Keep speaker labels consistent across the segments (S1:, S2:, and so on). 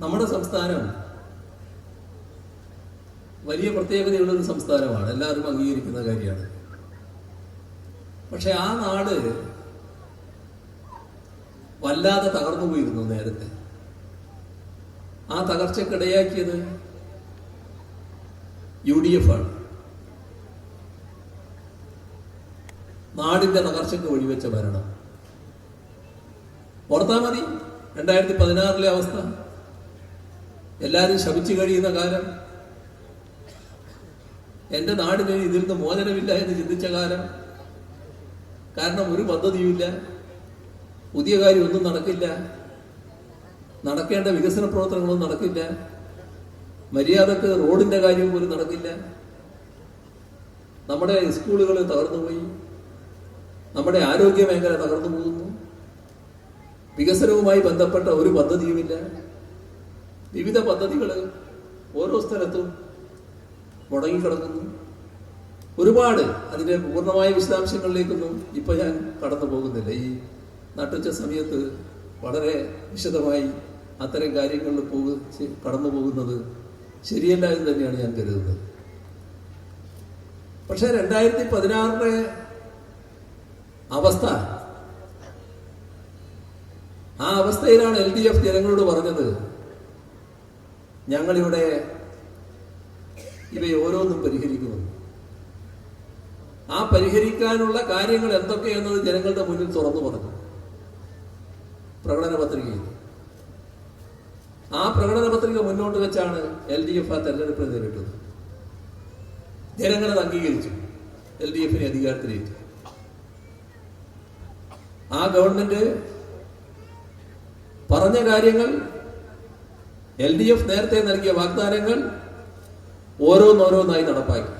S1: നമ്മുടെ സംസ്ഥാനം വലിയ പ്രത്യേകതയുള്ളൊരു സംസ്ഥാനമാണ്. എല്ലാവരും അംഗീകരിക്കുന്ന കാര്യമാണ്. പക്ഷെ ആ നാട് വല്ലാതെ തകർന്നു പോയിരുന്നു നേരത്തെ. ആ തകർച്ചക്കിടയാക്കിയത് യു ഡി എഫ് ആണ്. നാടിന്റെ തകർച്ചയ്ക്ക് വഴിവെച്ച ഭരണം. ഓർത്താ മതി രണ്ടായിരത്തി പതിനാറിലെ അവസ്ഥ. എല്ലാവരും ശപിച്ചു കഴിയുന്ന കാലം. എന്റെ നാടിന് ഇതിൽ നിന്ന് മോചനമില്ല എന്ന് ചിന്തിച്ച കാലം. കാരണം ഒരു പദ്ധതിയുമില്ല. പുതിയ കാര്യം ഒന്നും നടക്കില്ല. നടക്കേണ്ട വികസന പ്രവർത്തനങ്ങളൊന്നും നടക്കില്ല. മര്യാദയ്ക്ക് റോഡിന്റെ കാര്യം പോലും നടക്കില്ല. നമ്മുടെ സ്കൂളുകൾ തകർന്നുപോയി. നമ്മുടെ ആരോഗ്യ മേഖല തകർന്നു പോകുന്നു. വികസനവുമായി ബന്ധപ്പെട്ട ഒരു പദ്ധതിയുമില്ല. വിവിധ പദ്ധതികൾ ഓരോ സ്ഥലത്തും മുടങ്ങിക്കിടക്കുന്നു. ഒരുപാട് അതിന്റെ പൂർണമായ വിശദാംശങ്ങളിലേക്കൊന്നും ഇപ്പം ഞാൻ കടന്നു പോകുന്നില്ല. ഈ നട്ടുച്ച സമയത്ത് വളരെ വിശദമായി അത്തരം കാര്യങ്ങളിൽ പോകു കടന്നു പോകുന്നത് ശരിയല്ല എന്ന് തന്നെയാണ് ഞാൻ കരുതുന്നത്. പക്ഷെ രണ്ടായിരത്തി പതിനാറിലെ അവസ്ഥ ആ അവസ്ഥയിലാണ് എൽ ഡി എഫ് ജനങ്ങളോട് പറഞ്ഞത് ഞങ്ങളിവിടെ ഇവയെ ഓരോന്നും പരിഹരിക്കുന്നു. ആ പരിഹരിക്കാനുള്ള കാര്യങ്ങൾ എന്തൊക്കെയെന്നത് ജനങ്ങളുടെ മുന്നിൽ തുറന്നു പറഞ്ഞു. പ്രകടന പത്രികയിൽ. ആ പ്രകടന പത്രിക മുന്നോട്ട് വെച്ചാണ് എൽ ഡി എഫ് ആ തെരഞ്ഞെടുപ്പിൽ നേരിട്ടത്. ജനങ്ങളത് അംഗീകരിച്ചു. എൽ ഡി എഫിനെ അധികാരത്തിലേറ്റു. ആ ഗവൺമെന്റ് പറഞ്ഞ കാര്യങ്ങൾ എൽ ഡി എഫ് നേരത്തെ നൽകിയ വാഗ്ദാനങ്ങൾ ഓരോന്നോരോന്നായി നടപ്പാക്കി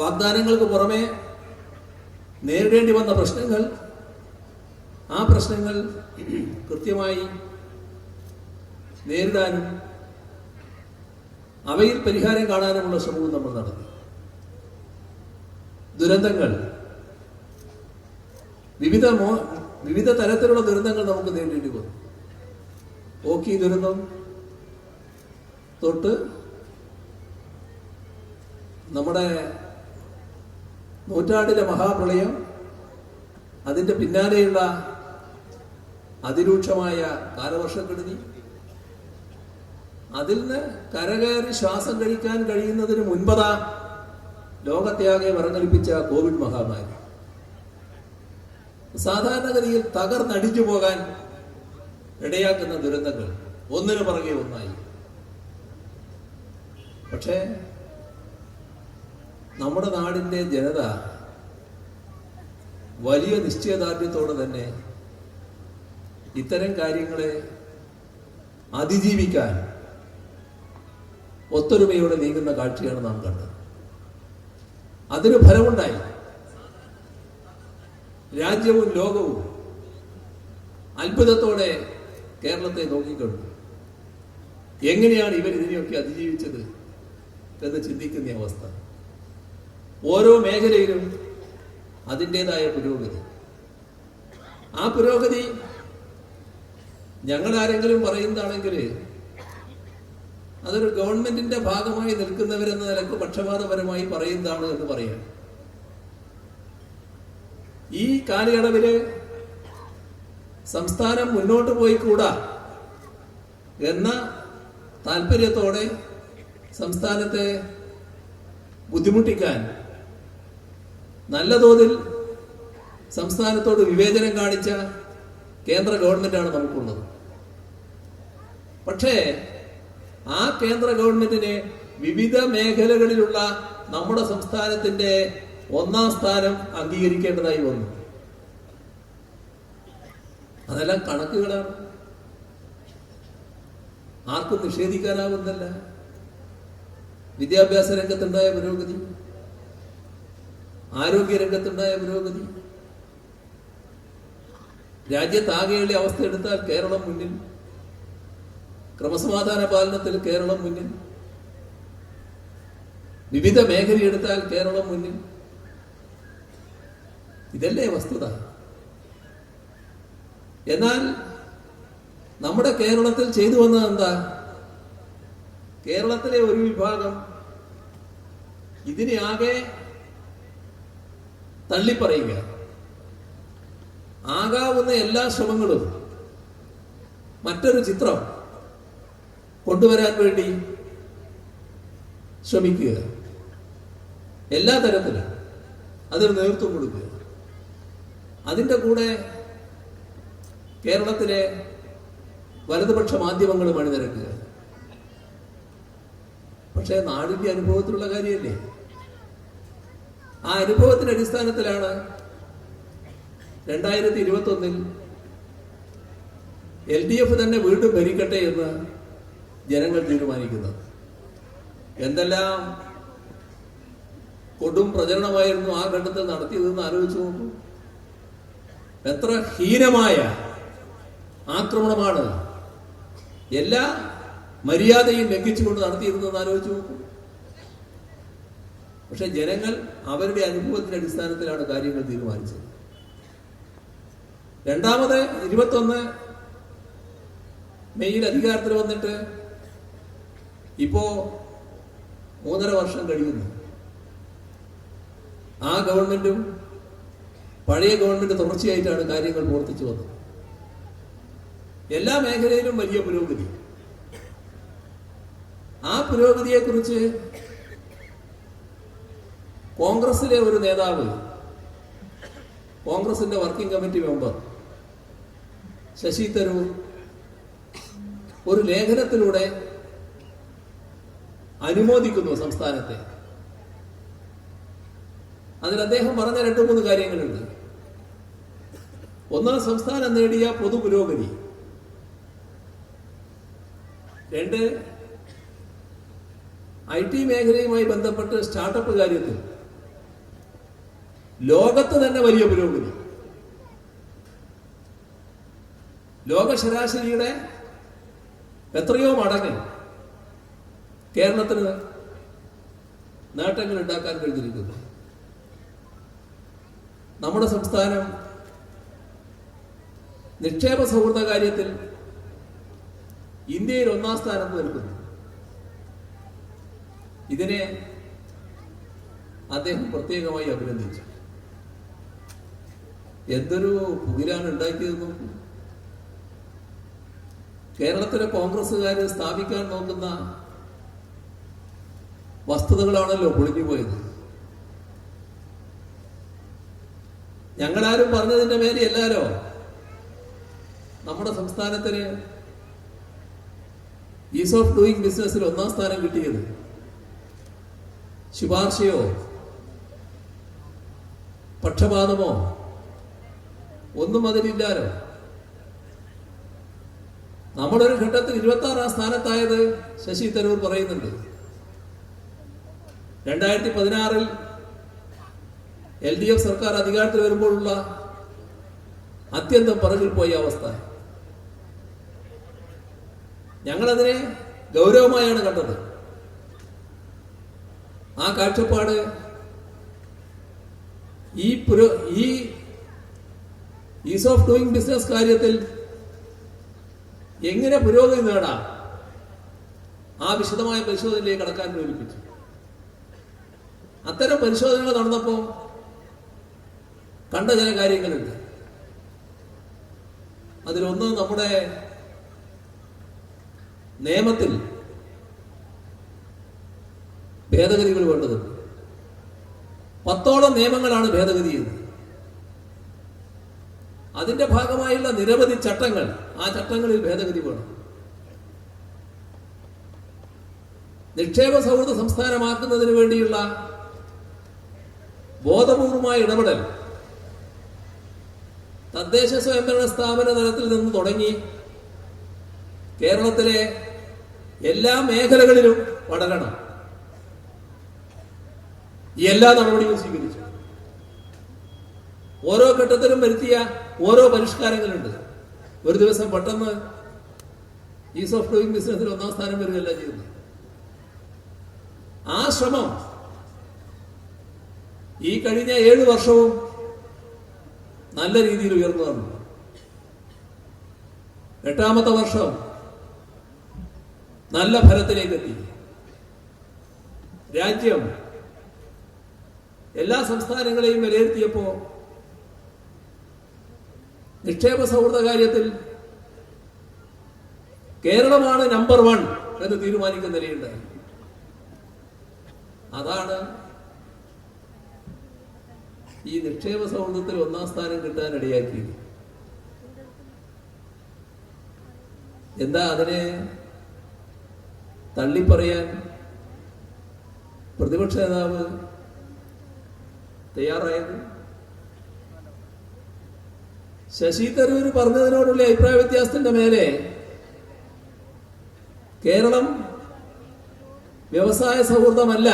S1: വാഗ്ദാനങ്ങൾക്ക് പുറമെ നേരിടേണ്ടി വന്ന പ്രശ്നങ്ങൾ ആ പ്രശ്നങ്ങൾ കൃത്യമായി നേരിടാനും അവയിൽ പരിഹാരം കാണാനുമുള്ള ശ്രമവും നമ്മൾ നടത്തി. ദുരന്തങ്ങൾ വിവിധ വിവിധ തരത്തിലുള്ള ദുരന്തങ്ങൾ നമുക്ക് നേരിടേണ്ടി വന്നു. ഓക്കി ദുരന്തം തൊട്ട് നമ്മുടെ നൂറ്റാണ്ടിലെ മഹാപ്രളയം അതിന്റെ പിന്നാലെയുള്ള അതിരൂക്ഷമായ കാലവർഷക്കെടുതി അതിൽ നിന്ന് കരകയറി ശ്വാസം കഴിക്കാൻ കഴിയുന്നതിന് മുൻപതാ ലോകത്യാകെ വരങ്ങലിപ്പിച്ച കോവിഡ് മഹാമാരി. സാധാരണഗതിയിൽ തകർന്നടിച്ചു പോകാൻ ഇടയാക്കുന്ന ദുരന്തങ്ങൾ ഒന്നിനു പുറകെ ഒന്നായി. പക്ഷേ നമ്മുടെ നാടിന്റെ ജനത വലിയ നിശ്ചയദാർഢ്യത്തോടെ തന്നെ ഇത്തരം കാര്യങ്ങളെ അതിജീവിക്കാൻ ഒത്തൊരുമയോടെ നീങ്ങുന്ന കാഴ്ചയാണ് നാം കണ്ടത്. അതിന് ഫലമുണ്ടായി. രാജ്യവും ലോകവും അത്ഭുതത്തോടെ കേരളത്തെ നോക്കിക്കണ്ടു എങ്ങനെയാണ് ഇവർ ഇതിനെയൊക്കെ അതിജീവിച്ചത് എന്ന് ചിന്തിക്കുന്ന അവസ്ഥ. ഓരോ മേഖലയിലും അതിന്റെതായ പുരോഗതി. ആ പുരോഗതി ഞങ്ങൾ ആരെങ്കിലും പറയുന്നതാണെങ്കിൽ അതൊരു ഗവൺമെന്റിന്റെ ഭാഗമായി നിൽക്കുന്നവരെന്ന നിലയ്ക്ക് പക്ഷപാതപരമായി പറയുന്നതാണ് എന്ന് പറയാം. ഈ കാലയളവിൽ സംസ്ഥാനം മുന്നോട്ട് പോയി കൂടാ എന്ന താല്പര്യത്തോടെ സംസ്ഥാനത്തെ ബുദ്ധിമുട്ടിക്കാൻ നല്ല തോതിൽ സംസ്ഥാനത്തോട് വിവേചനം കാണിച്ച കേന്ദ്ര ഗവൺമെന്റാണ് നമുക്കുള്ളത്. പക്ഷേ ആ കേന്ദ്ര ഗവൺമെന്റിനെ വിവിധ മേഖലകളിലുള്ള നമ്മുടെ സംസ്ഥാനത്തിന്റെ ഒന്നാം സ്ഥാനം അംഗീകരിക്കേണ്ടതായി വന്നു. അതെല്ലാം കണക്കുകളാണ്. ആർക്കും നിഷേധിക്കാനാവുന്നല്ല വിദ്യാഭ്യാസ രംഗത്തുണ്ടായ പുരോഗതി ആരോഗ്യ രംഗത്തുണ്ടായ പുരോഗതി രാജ്യത്താകെയുള്ള അവസ്ഥ എടുത്താൽ കേരളം മുന്നിൽ ക്രമസമാധാന പാലനത്തിൽ കേരളം മുന്നിൽ വിവിധ മേഖലയെടുത്താൽ കേരളം മുന്നിൽ. ഇതല്ലേ വസ്തുത. എന്നാൽ നമ്മുടെ കേരളത്തിൽ ചെയ്തു വന്നത് എന്താ? കേരളത്തിലെ ഒരു വിഭാഗം ഇതിനെ ആകെ തള്ളിപ്പറയുക. ആകാവുന്ന എല്ലാ ശ്രമങ്ങളും മറ്റൊരു ചിത്രം കൊണ്ടുവരാൻ വേണ്ടി ശ്രമിക്കുക. എല്ലാ തരത്തിലും അതിന് നേതൃത്വം കൊടുക്കുക. അതിന്റെ കൂടെ കേരളത്തിലെ വലതുപക്ഷ മാധ്യമങ്ങളും അണിനിരക്കുക പക്ഷേ നാടിന്റെ അനുഭവത്തിലുള്ള കാര്യമല്ലേ? ആ അനുഭവത്തിന്റെ അടിസ്ഥാനത്തിലാണ് രണ്ടായിരത്തി ഇരുപത്തി ഒന്നിൽ എൽ ഡി എഫ് തന്നെ വീണ്ടും ഭരിക്കട്ടെ എന്ന് ജനങ്ങൾ തീരുമാനിക്കുന്നത്. എന്തെല്ലാം കൊടും പ്രചരണമായിരുന്നു ആ ഘട്ടത്തിൽ നടത്തിയതെന്ന് ആലോചിച്ചു നോക്കൂ. എത്ര ഹീനമായ ആക്രമണമാണ്. എല്ലാ മര്യാദയും ലംഘിച്ചുകൊണ്ട് നടത്തിയിരുന്നെന്ന് ആലോചിച്ചു പക്ഷെ ജനങ്ങൾ അവരുടെ അനുഭവത്തിന്റെ അടിസ്ഥാനത്തിലാണ് കാര്യങ്ങൾ തീരുമാനിച്ചത്. രണ്ടാമത് ഇരുപത്തൊന്ന് മെയ്യിൽ അധികാരത്തിൽ വന്നിട്ട് ഇപ്പോ മൂന്നര വർഷം കഴിയുന്നു. ആ ഗവൺമെന്റും പഴയ ഗവൺമെന്റ് തുടർച്ചയായിട്ടാണ് കാര്യങ്ങൾ പ്രവർത്തിച്ചു വന്നത്. എല്ലാ മേഖലയിലും വലിയ പുരോഗതി. ആ പുരോഗതിയെ കുറിച്ച് കോൺഗ്രസിലെ ഒരു നേതാവ് കോൺഗ്രസിന്റെ working committee member Shashi Tharoor ഒരു ലേഖനത്തിലൂടെ അനുമോദിക്കുന്നു സംസ്ഥാനത്തെ. അതിൽ അദ്ദേഹം പറഞ്ഞ രണ്ടു മൂന്ന് കാര്യങ്ങളുണ്ട്. ഒന്ന് സംസ്ഥാനം നേടിയ പൊതു പുരോഗതി രണ്ട് ഐ ടി മേഖലയുമായി ബന്ധപ്പെട്ട് സ്റ്റാർട്ടപ്പ് കാര്യത്തിൽ ലോകത്ത് തന്നെ വലിയ പുരോഗതി. ലോക ശരാശരിയുടെ എത്രയോ മടങ്ങ് കേരളത്തിന് നേട്ടങ്ങൾ ഉണ്ടാക്കാൻ കഴിഞ്ഞിരിക്കുന്നു. നമ്മുടെ സംസ്ഥാനം നിക്ഷേപ സൗഹൃദ കാര്യത്തിൽ ഇന്ത്യയിൽ ഒന്നാം സ്ഥാനം നിൽക്കുന്നു ഇതിനെ അദ്ദേഹം പ്രത്യേകമായി അഭിനന്ദിച്ചു. എന്തൊരു പുകിലാണ് നോക്കൂ കേരളത്തിലെ കോൺഗ്രസ്സുകാർ സ്ഥാപിക്കാൻ നോക്കുന്ന വസ്തുതകളാണല്ലോ പൊളിഞ്ഞു പോയത്. ഞങ്ങളാരും പറഞ്ഞതിന്റെ മേലെ എല്ലാരോ നമ്മുടെ സംസ്ഥാനത്തിന് ഈസ് ഓഫ് ഡൂയിങ് ബിസിനസ്സിൽ ഒന്നാം സ്ഥാനം കിട്ടിയത്. ശുപാർശയോ? പക്ഷപാതമോ? ഒന്നും അതിലില്ലാലോ? നമ്മളൊരു ഘട്ടത്തിൽ ഇരുപത്തി ആറാം സ്ഥാനത്തായത് ശശി തരൂർ പറയുന്നുണ്ട്. രണ്ടായിരത്തി പതിനാറിൽ എൽ ഡി എഫ് സർക്കാർ അധികാരത്തിൽ വരുമ്പോഴുള്ള അത്യന്തം പറകിൽ പോയ അവസ്ഥ. ഞങ്ങളതിനെ ഗൗരവമായാണ് കണ്ടത്. ആ കാഴ്ചപ്പാട് ഈ പുരോ ഈ ഈസ് ഓഫ് ഡൂയിങ് ബിസിനസ് കാര്യത്തിൽ എങ്ങനെ പുരോഗതി നേടാം? ആ വിശദമായ പരിശോധനയിലേക്ക് കടക്കാൻ പ്രേരിപ്പിച്ചു. അത്തരം പരിശോധനകൾ നടന്നപ്പോൾ കണ്ട ചില കാര്യങ്ങളുണ്ട്. അതിലൊന്ന് നമ്മുടെ നിയമത്തിൽ ഭേദഗതികൾ വേണ്ടതുണ്ട് പത്തോളം നിയമങ്ങളാണ് ഭേദഗതി ചെയ്യുന്നത്. അതിന്റെ ഭാഗമായുള്ള നിരവധി ചട്ടങ്ങൾ ആ ചട്ടങ്ങളിൽ ഭേദഗതി വേണം. നിക്ഷേപ സൗഹൃദ സംസ്ഥാനമാക്കുന്നതിന് വേണ്ടിയുള്ള ബോധപൂർവമായ ഇടപെടൽ തദ്ദേശ സ്വയംഭരണ സ്ഥാപന തലത്തിൽ നിന്ന് തുടങ്ങി കേരളത്തിലെ എല്ലാ മേഖലകളിലും വളരണം. എല്ലാ നടപടികളും സ്വീകരിച്ചു. ഓരോ ഘട്ടത്തിലും വരുത്തിയ ഓരോ പരിഷ്കാരങ്ങളുണ്ട്. ഒരു ദിവസം പെട്ടെന്ന് ഈസ് ഓഫ് ഡൂയിങ് ബിസിനസ്സിൽ ഒന്നാം സ്ഥാനം വരികയല്ല ചെയ്യുന്നത്. ആ ശ്രമം ഈ കഴിഞ്ഞ ഏഴ് വർഷവും നല്ല രീതിയിൽ ഉയർന്നു എട്ടാമത്തെ വർഷം നല്ല ഫലത്തിലേക്ക് എത്തി രാജ്യം എല്ലാ സംസ്ഥാനങ്ങളെയും വിലയിരുത്തിയപ്പോ നിക്ഷേപ സൗഹൃദ കാര്യത്തിൽ കേരളമാണ് നമ്പർ വൺ എന്ന് തീരുമാനിക്കുന്ന നിലയുണ്ടായി. അതാണ് ഈ നിക്ഷേപ സൗഹൃദത്തിൽ ഒന്നാം സ്ഥാനം കിട്ടാൻ ഇടയാക്കിയത് എന്താ അതിനെ തള്ളിപ്പറയാൻ പ്രതിപക്ഷ നേതാവ് തയ്യാറായത് ശശി തരൂർ പറഞ്ഞതിനോടുള്ള അഭിപ്രായ വ്യത്യാസത്തിന്റെ മേലെ കേരളം വ്യവസായ സൗഹൃദമല്ല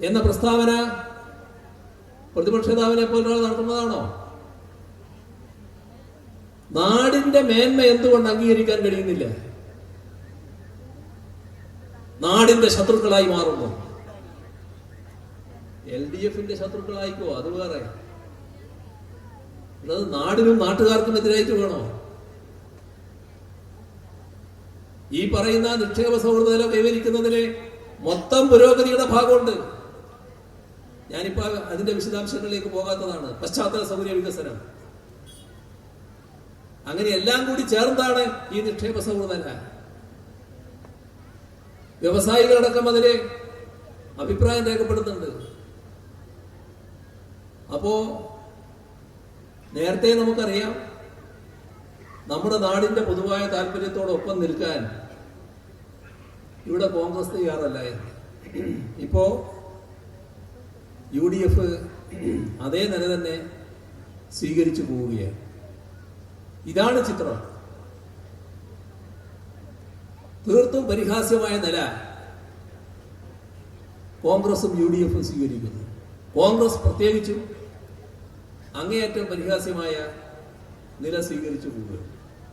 S1: എന്ന പ്രസ്താവന പ്രതിപക്ഷ നേതാവിനെ പോലൊരാൾ നടത്തുന്നതാണോ? നാടിന്റെ മേന്മ എന്തുകൊണ്ട് അംഗീകരിക്കാൻ കഴിയുന്നില്ല? നാടിന്റെ ശത്രുക്കളായി മാറുന്നു. എൽ ഡി എഫിന്റെ ശത്രുക്കളായിക്കോ? അത് വേറെ. അത് നാടിനും നാട്ടുകാർക്കും എതിരായിട്ട് വേണോ? ഈ പറയുന്ന നിക്ഷേപ സൗഹൃദ കൈവരിക്കുന്നതിന് മൊത്തം പുരോഗതിയുടെ ഭാഗമുണ്ട്. ഞാനിപ്പോ അതിന്റെ വിശദാംശങ്ങളിലേക്ക് പോകാത്തതാണ്. പശ്ചാത്തല സൗകര്യ വികസനം. അങ്ങനെ എല്ലാം കൂടി ചേർന്നാണ് ഈ നിക്ഷേപ സൗഹൃദ വ്യവസായികളടക്കം അതിലെ അഭിപ്രായം രേഖപ്പെടുത്തുന്നുണ്ട്. അപ്പോ നേരത്തെ നമുക്കറിയാം നമ്മുടെ നാടിന്റെ പൊതുവായ താല്പര്യത്തോടൊപ്പം നിൽക്കാൻ ഇവിടെ കോൺഗ്രസ് തയ്യാറല്ല എന്ന്. ഇപ്പോ യു ഡി എഫ് അതേ നില തന്നെ സ്വീകരിച്ചു പോവുകയാണ്. ഇതാണ് ചിത്രം. തീർത്തും പരിഹാസ്യമായ നില. കോൺഗ്രസും യു ഡി എഫും സ്വീകരിക്കുന്നു. കോൺഗ്രസ് പ്രത്യേകിച്ചും അങ്ങേയറ്റം പരിഹാസ്യമായ നില സ്വീകരിച്ചു പോകുക